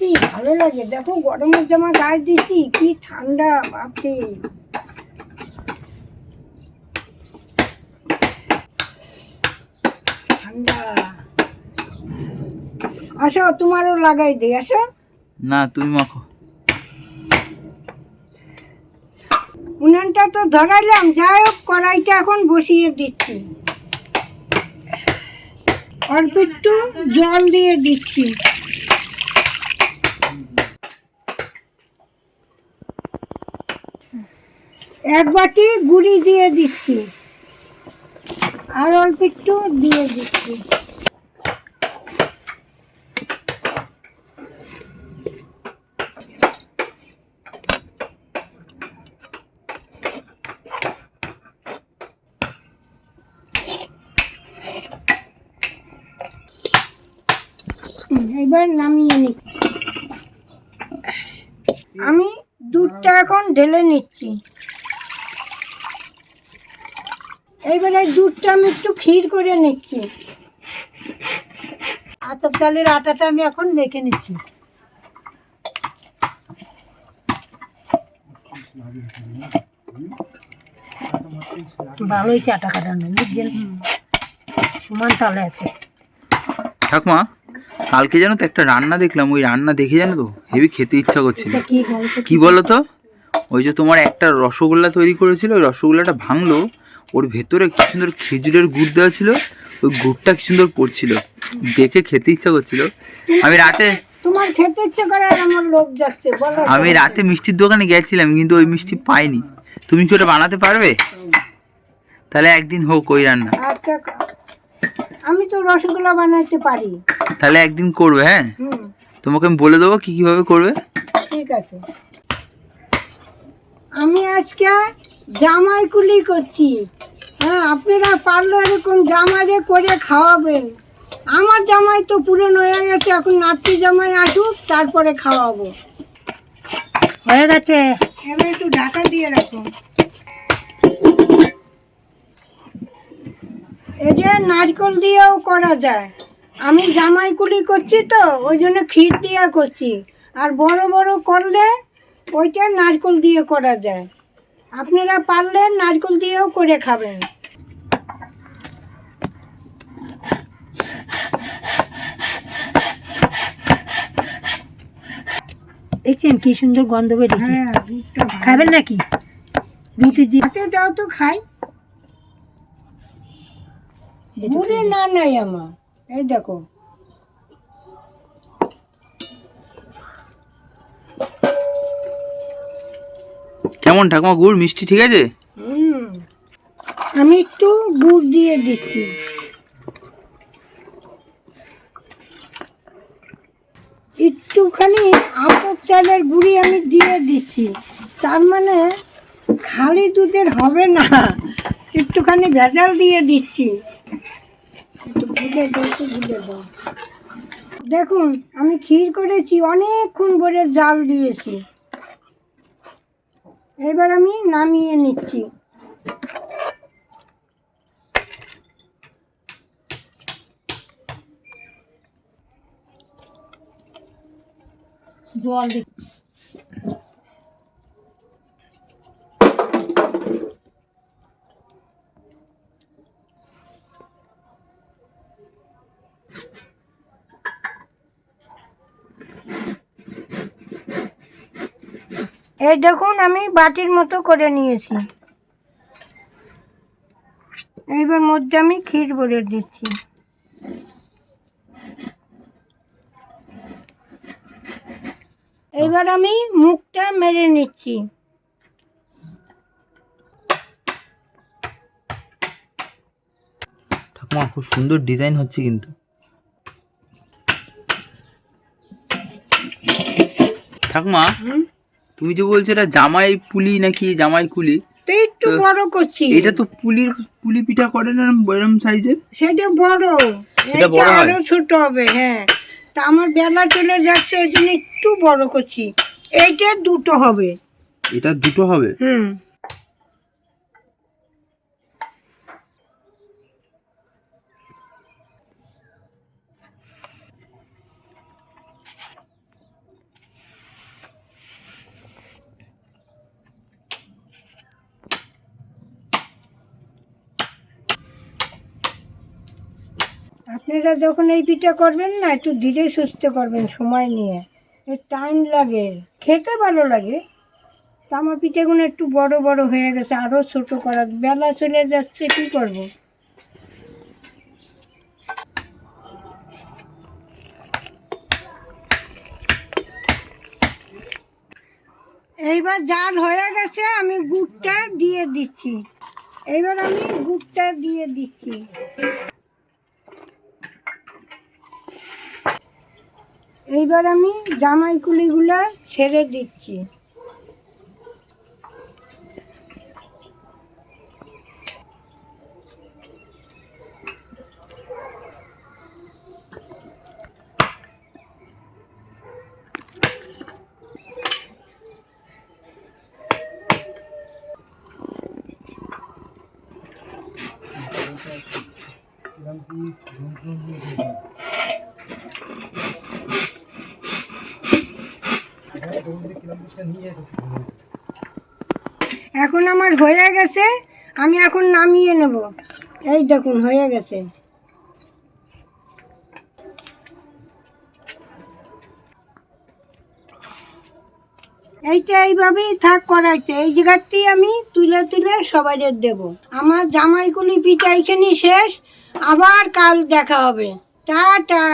কি ভালো লাগে? দেখো গরমের জামা গায়ে দিছি কি ঠান্ডা বাপরে। ঠান্ডা। আসো তোমারও লাগাই দিই আসো। না তুমি মাখো। উনানটা তো ধরাইলাম যাই হোক কড়াইটা এখন বসিয়ে দিচ্ছি। অল্প একটু জল দিয়ে দিচ্ছি। এক বাটি গুড়ি দিয়ে দিচ্ছি। আর অল্প একটু দিয়ে দিচ্ছি। এবার নামিয়ে নিচ্ছি। আমি দুধটা এখন ঢেলে নিচ্ছি। এইবারে দুধটা আমি একটু ক্ষীর করে নিচ্ছি। আতপ চালের আটাটা আমি এখন মেখে নিচ্ছি। ভালো হয়েছে আটা কাটানো বুঝছেন সমান তালে আছে। ঠাকুমা কালকে জানো তো একটা রান্না দেখলাম ওই রান্না দেখে জানো তো হেভি খেতে ইচ্ছা করছিল। কি বলো তো? ওই যে তোমার একটা রসগোল্লা তৈরি করেছিল ওই রসগোল্লাটা ভাঙলো ওর ভেতরে কি সুন্দর খেজুরের গুড় দেওয়া ছিল? ওই গুড়টা কি সুন্দর পড়ছিল? দেখে খেতে ইচ্ছা করছিল। আমি রাতে তোমার খেতে ইচ্ছে করে আমার লোভ যাচ্ছে বলো আমি রাতে মিষ্টির দোকানে গেছিলাম কিন্তু ওই মিষ্টি পাইনি। তুমি কি ওটা বানাতে পারবে? তাহলে একদিন হোক ওই রান্না। আচ্ছা আমি তো রসগোল্লা বানাইতে পারি। তাহলে একদিন করবে হ্যাঁ? তোমাকে আমি বলে দেবো কি কীভাবে করবে। ঠিক আছে। আমি আজকে জামাই কুলি করছি। হ্যাঁ আপনারা পারলে এরকম জামাইরে করে খাওয়াবেন। আমার জামাই তো পুরনো হয়ে গেছে এখন নাতি জামাই আসুক তারপরে খাওয়াবো। হয়ে গেছে। এবার একটু ঢাকা দিয়ে রাখুন। এটা নারকেল দিয়েও করা যায়। আমি জামাই কুলি করছি তো ওই জন্য ক্ষীর দিয়ে করছি। আর বড় বড় করলে ওইটা নারকেল দিয়ে করা যায়। আপনারা পারলে নারকেল দিয়েও করে খাবেন। দেখছেন কি সুন্দর গন্ধ বেরিয়েছে। হ্যাঁ। খাবেন নাকি? রুটি জি হাতে দাও তো খাই। ঘুরে না নাই আমার। এই দেখো কেমন ঠাকুমা, গুড় মিষ্টি ঠিক আছে? আমি একটু গুড় দিয়ে দিচ্ছি। একটুখানি আতপ চালের গুঁড়ি আমি দিয়ে দিচ্ছি। তার মানে খালি দুধের হবে না। একটুখানি ভেজাল দিয়ে দিচ্ছি। দেখুন, আমি ক্ষীর করেছি, অনেকক্ষণ ভরে জাল দিয়েছি। এবার আমি নামিয়ে নিচ্ছি। জল দি এই দেখুন আমি বাটির মতো করে নিয়েছি। এইবার মধ্যে আমি ক্ষীর ভরে দিচ্ছি। এবার আমি মুখটা মেরে নিচ্ছি। ঠাকুমা খুব সুন্দর ডিজাইন হচ্ছে কিন্তু। ঠাকুমা? তুমি যে বলছো এটা জামাই পুলি নাকি জামাই কুলি? তো একটু বড় করছি। এটা তো পুলির পুলি পিঠা করে না এরম সাইজের? সেটা বড়। সেটা বড় আরও ছোট হবে হ্যাঁ। তা আমার বেলা চলে যাচ্ছে ওই জন্য একটু বড় করছি। এইটা দুটো হবে। এটা দুটো হবে? হুম। আপনারা যখন এই পিঠা করবেন না, একটু ধীরে সুস্থ করবেন সময় নিয়ে। টাইম লাগে, খেতে ভালো লাগে। তা আমার পিঠেগুলো একটু বড় বড় হয়ে গেছে আরও ছোট করার। বেলা চলে যাচ্ছে, কী করব? এইবার জাল হয়ে গেছে, আমি গুড়টা দিয়ে দিচ্ছি। এইবার আমি গুড়টা দিয়ে দিচ্ছি। এইবার আমি জামাই কুলিগুলো ছেড়ে দিচ্ছি। এখন আমার হয়ে গেছে, আমি এখন নামিয়ে নেব। এই দেখুন, হয়ে গেছে। এইটা এইভাবেই থাক করাইতে। এই জায়গাটি আমি তুলে তুলে সবাইদের দেব। আমার জামাইকুলি পিঠা এইখানে শেষ। আবার কাল দেখা হবে। টাটা।